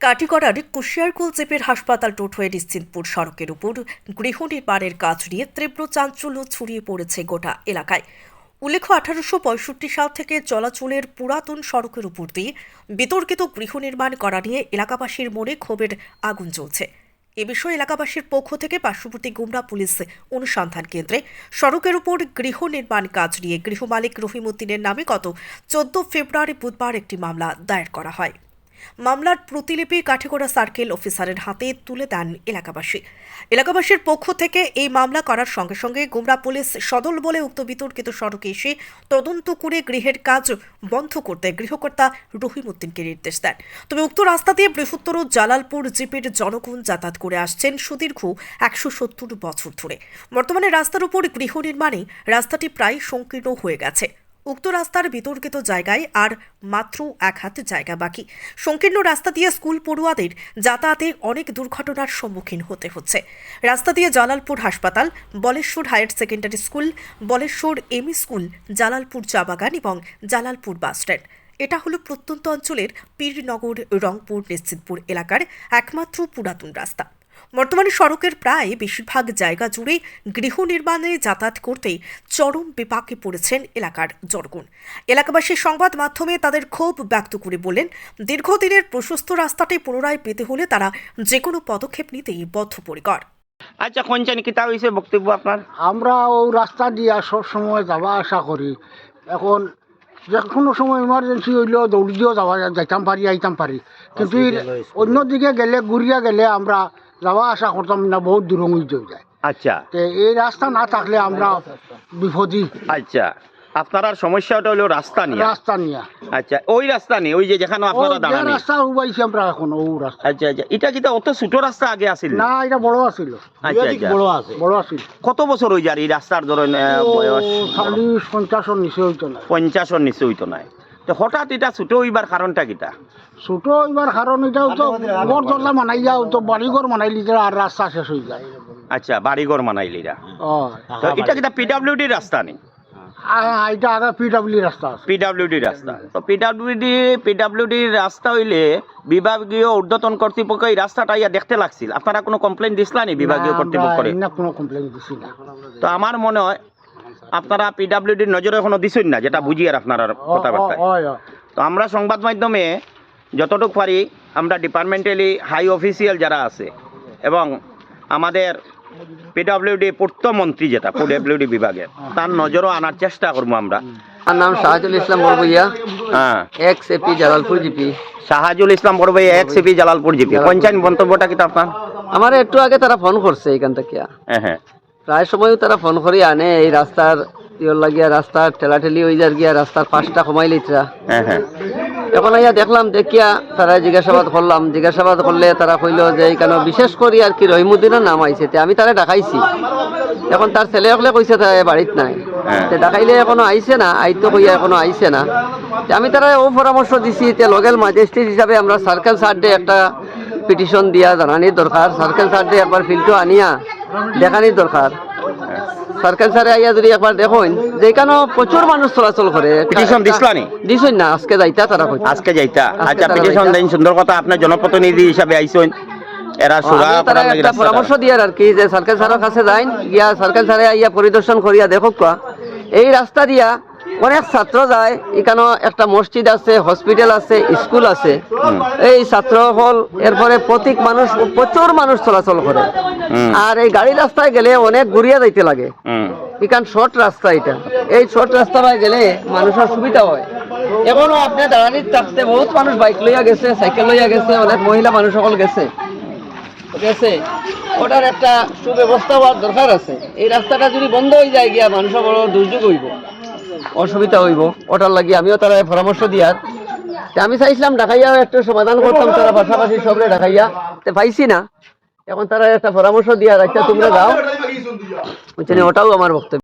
কাটিগড়ার কুশিয়ারকুল জেপের হাসপাতাল টোট হয়ে নিশ্চিন্তপুর সড়কের উপর গৃহ নির্মাণের কাজ নিয়ে তীব্র চাঞ্চল্য ছড়িয়ে পড়েছে গোটা এলাকায়। উল্লেখ্য, আঠারোশো পঁয়ষট্টি সাল থেকে চলাচলের পুরাতন সড়কের উপর দিয়ে বিতর্কিত গৃহ নির্মাণ করা নিয়ে এলাকাবাসীর মনে ক্ষোভের আগুন জ্বলছে। এ বিষয়ে এলাকাবাসীর পক্ষ থেকে পার্শ্ববর্তী গুমরা পুলিশ অনুসন্ধান কেন্দ্রে সড়কের উপর গৃহ নির্মাণ কাজ নিয়ে গৃহমালিক রহিমউদ্দিনের নামে গত চোদ্দ ফেব্রুয়ারি বুধবার একটি মামলা দায়ের করা হয়। মামলার প্রতিলিপি কাঠিগড়া সার্কেল অফিসারের হাতে তুলে দেন এলাকাবাসী। এলাকাবাসীর পক্ষ থেকে এই মামলা করার সঙ্গে সঙ্গে গুমরা পুলিশ সদল বলে উক্ত বিতর্কিত সড়কে এসে তদন্ত করে গৃহের কাজ বন্ধ করতে গৃহকর্তা রহিমউদ্দিনকে নির্দেশ দেন। তবে উক্ত রাস্তা দিয়ে বৃহত্তর জালালপুর জিপের জনগণ যাতায়াত করে আসছেন সুদীর্ঘ একশো সত্তর বছর ধরে। বর্তমানে রাস্তার উপর গৃহ নির্মাণে রাস্তাটি প্রায় সংকীর্ণ হয়ে গেছে। উক্ত রাস্তার বিতর্কিত জায়গায় আর মাত্র এক হাত জায়গা বাকি। সংকীর্ণ রাস্তা দিয়ে স্কুল পড়ুয়াদের যাতায়াতে অনেক দুর্ঘটনার সম্মুখীন হতে হচ্ছে। রাস্তা দিয়ে জালালপুর হাসপাতাল, Baleshwar higher secondary school, Baleshwar ME school, Jalalpur চা বাগান এবং জালালপুর বাসস্ট্যান্ড এটা হলো প্রত্যন্ত অঞ্চলের পীরনগর রংপুর নিশ্চিতপুর এলাকার একমাত্র পুরাতন রাস্তা। বর্তমানে সড়কের প্রায় বেশিরভাগ জায়গা জুড়ে গৃহ নির্মাণে যাতায়াত করতে চরম বিপাকে পড়েছেন এলাকার জনগণ। এলাকাবাসীর সংবাদ মাধ্যমে তাদের ক্ষোভ ব্যক্ত করে বলেন দীর্ঘদিনের প্রশস্ত রাস্তাটি পুনরায় পেতে হলে তারা যে কোনো পদক্ষেপ নিতেই বদ্ধপরিকর। আচ্ছা কোনচান কিতা হয়েছে বক্তব্য আপনার? আমরা ও রাস্তা দিয়া সব সময় যাওয়া আসা করি। এখন যে কোনো সময় ইমার্জেন্সি হইলেও দৌড় দিয়েও যাওয়া যাইতাম পারি আইতাম পারি। কিন্তু অন্যদিকে গেলে ঘুরিয়া গেলে আমরা যাওয়া আসা করতাম না বহুত দূর হয়ে যায়। আচ্ছা। তে এই রাস্তা না থাকলে আমরা বিপদী আচ্ছা। আপনার সমস্যাটা হলো রাস্তা নিয়ে। রাস্তা নিয়া। আচ্ছা ওই রাস্তা নিয়ে ওই যে যেখানে আপনারা দাঁড়ানি। রাস্তা উবাইছি আমরা এখন ও রাস্তা। আচ্ছা আচ্ছা। এটা কিতা অত ছোট রাস্তা আগে আছিল? না এটা বড় আছিল। আচ্ছা আচ্ছা। বড় আছিল। কত বছর হয়ে যায় এই রাস্তার ধরেন বয়স? চল্লিশ পঞ্চাশের নিচে হইতো না। পঞ্চাশের নিচে হইতো নাই তো হঠাৎ এটা ছোট হইবার কারণটা কিটা? ছোট এবার কারণ এটাও তো ঘর দরজা মানাই যাও তো বাড়িঘর মানাই লিতে আর রাস্তা শেষ হয়ে যায়। আচ্ছা বাড়িঘর মানাইলিরা ও তো এটা কিটা পিডাব্লিউডি রাস্তা নেই এটা আর পিডাব্লিউ রাস্তা পিডাব্লিউডি রাস্তা তো পিডাব্লিউডি পিডাব্লিউডি রাস্তা হইলে বিভাগীয় ঊর্ধ্বতন কর্তৃপক্ষ এই রাস্তাটা ইয়া দেখতে লাগছিল। আপনারা কোনো কমপ্লেন দিছিলেন বিভাগীয় না, আমরা এনে কোনো কমপ্লেন দিছি না তো আমার মনে হয় আপনারা পিডাব্লিউডির নজরে এখনও দিছেন না যেটা বুঝি আর আপনারা ও, কথাবার্তা। তো আমরা সংবাদ মাধ্যমে যতটুকু পারি আমরা ডিপার্টমেন্টালি হাই অফিসিয়াল যারা আছে এবং আমাদের পিডাব্লিউডি পূর্তমন্ত্রী যেটা পিডাব্লিউডি বিভাগের তার নজরও আনার চেষ্টা করব আমরা। আমার নাম শাহাজুল ইসলাম বড়বইয়া হ্যাঁ। Ex AP Jalalpur GP. Shahajul Islam বড় ভাই এক সিপি জালালপুর জিপি। পঞ্চায়েত মন্তব্যটা কিটা আপনার? আমার একটু আগে তারা ফোন করছে এখান থেকে। হ্যাঁ হ্যাঁ। প্রায় সময় তারা ফোন করি আনে এই রাস্তার ইয়র লাগিয়া রাস্তার ঠেলাঠেলি হয়ে যার গিয়া রাস্তার পাঁচটা কমাই লিতরা হ্যাঁ হ্যাঁ। এখন আইয়া দেখলাম দেখিয়া তারা জিজ্ঞাসাবাদ করলাম। জিজ্ঞাসাবাদ করলে তারা কইল যে এইখানে বিশেষ করে আর কি রহিমুদ্দিনের নাম আইছে? আমি তারা ডাকাইছি। এখন তার ছেলে হলে কইছে তারা বাড়িত নাই। হ্যাঁ। ডাকাইলে এখনও আইছে না আইতো কইয়া এখনও আইছে না। আমি তারা ও পরামর্শ দিছি তে লগেল ম্যাজিস্ট্রেট হিসাবে আমরা সার্কেল সার্ডে একটা পিটিশন দিয়া জানানির দরকার। সার্কেল সার্ডে একবার ফিল্ডটো আনিয়া দেখানির দরকার। সার্কেল স্যারে আইয়া যদি একবার দেখুন যে কেন প্রচুর মানুষ চলাচল করে পিটিশন দিছলানি দিছুন না? আজকে যাইতা তারা কই আজকে যাইতা? আচ্ছা পিটিশন দেন সুন্দর কথা আপনি জনপ্রতিনিধি হিসাবে আইছেন। এরা সুরা আপনারা তারা করার লাগি একটা। পরামর্শ দিয়ার আর কি যে সার্কেল স্যারের কাছে যাইন গিয়া সার্কেল স্যারে আইয়া পরিদর্শন করিয়া দেখো কো এই রাস্তা দিয়া অনেক ছাত্র যায়। এখানে একটা মসজিদ আছে হসপিটাল আছে স্কুল আছে। এই ছাত্র হল এরপরে প্রতীক মানুষ প্রচুর মানুষ চলাচল করে। আর এই গাড়ি রাস্তায় গেলে অনেক ঘুরিয়া যাইতে লাগে। এখান শর্ট রাস্তা এটা। এই শর্ট রাস্তায় গেলে মানুষের সুবিধা হয়। এখনও আপনি দাঁড়ানি থাকতে বহুত মানুষ বাইক লইয়া গেছে সাইকেল লইয়া গেছে অনেক মহিলা মানুষ সকল গেছে। গেছে। ওটার একটা সুব্যবস্থা হওয়ার দরকার আছে। এই রাস্তাটা যদি বন্ধ হয়ে যায় গিয়া মানুষের বড় দুর্যোগ হইব। অসুবিধা হইব, ওটার লাগি আমিও তারা পরামর্শ দিয়ার আমি চাইছিলাম ঢাকাইয়া একটা সমাধান করতাম, তারা পাশাপাশি সবরে ঢাকাইয়া। তে পাইছি না। এখন তারা একটা পরামর্শ দিয়ার আচ্ছা তোমরা বুঝছেন, ওটাও আমার বক্তব্য।